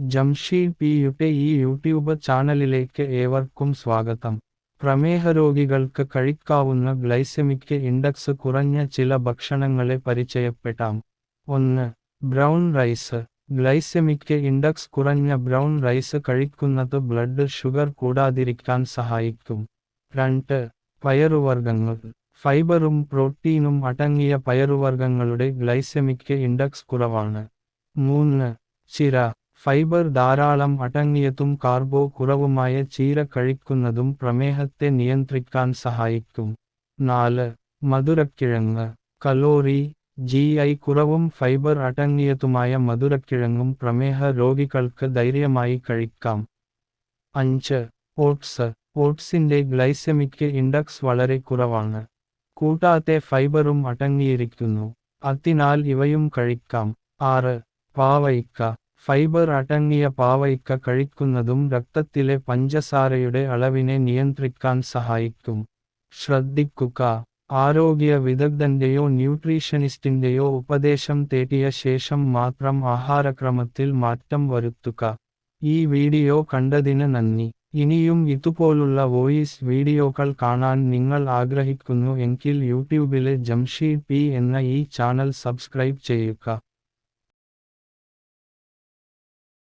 ജംഷീദ് പിയുടെ ഈ യൂട്യൂബ് ചാനലിലേക്ക് ഏവർക്കും സ്വാഗതം. പ്രമേഹരോഗികൾക്ക് കഴിക്കാവുന്ന ഗ്ലൈസെമിക് ഇൻഡെക്സ് കുറഞ്ഞ ചില ഭക്ഷണങ്ങളെ പരിചയപ്പെടാം. ഒന്ന് ബ്രൗൺ റൈസ്. ഗ്ലൈസെമിക് ഇൻഡെക്സ് കുറഞ്ഞ ബ്രൗൺ റൈസ് കഴിക്കുന്നത് ബ്ലഡ് ഷുഗർ കൂടാതിരിക്കാൻ സഹായിക്കും. രണ്ട് പയറുവർഗങ്ങൾ. ഫൈബറും പ്രോട്ടീനും അടങ്ങിയ പയറുവർഗങ്ങളുടെ ഗ്ലൈസെമിക് ഇൻഡെക്സ് കുറവാണ്. മൂന്ന് ചിര. ഫൈബർ ധാരാളം അടങ്ങിയതും കാർബോ കുറവുമായ ചീര കഴിക്കുന്നതും പ്രമേഹത്തെ നിയന്ത്രിക്കാൻ സഹായിക്കും. നാല് മധുരക്കിഴങ്ങ്. കലോറി ജി ഐ കുറവും ഫൈബർ അടങ്ങിയതുമായ മധുരക്കിഴങ്ങും പ്രമേഹ രോഗികൾക്ക് ധൈര്യമായി കഴിക്കാം. അഞ്ച് ഓട്സ്. ഓട്സിന്റെ ഗ്ലൈസമിക് ഇൻഡക്സ് വളരെ കുറവാണ്. കൂടാതെ ഫൈബറും അടങ്ങിയിരിക്കുന്നു. അതിനാൽ ഇവയും കഴിക്കാം. ആറ് പാവയ്ക്ക. ഫൈബർ അടങ്ങിയ പാവയ്ക്ക കഴിക്കുന്നതും രക്തത്തിലെ പഞ്ചസാരയുടെ അളവിനെ നിയന്ത്രിക്കാൻ സഹായിക്കും. ശ്രദ്ധിക്കുക. ആരോഗ്യ വിദഗ്ധന്റെയോ ന്യൂട്രീഷനിസ്റ്റിന്റെയോ ഉപദേശം തേടിയ ശേഷം മാത്രം ആഹാരക്രമത്തിൽ മാറ്റം വരുത്തുക. ഈ വീഡിയോ കണ്ടതിന് നന്ദി. ഇനിയും ഇതുപോലുള്ള വോയിസ് വീഡിയോകൾ കാണാൻ നിങ്ങൾ ആഗ്രഹിക്കുന്നു എങ്കിൽ യൂട്യൂബിലെ ജംഷീദ് പി എന്ന ഈ ചാനൽ സബ്സ്ക്രൈബ് ചെയ്യുക.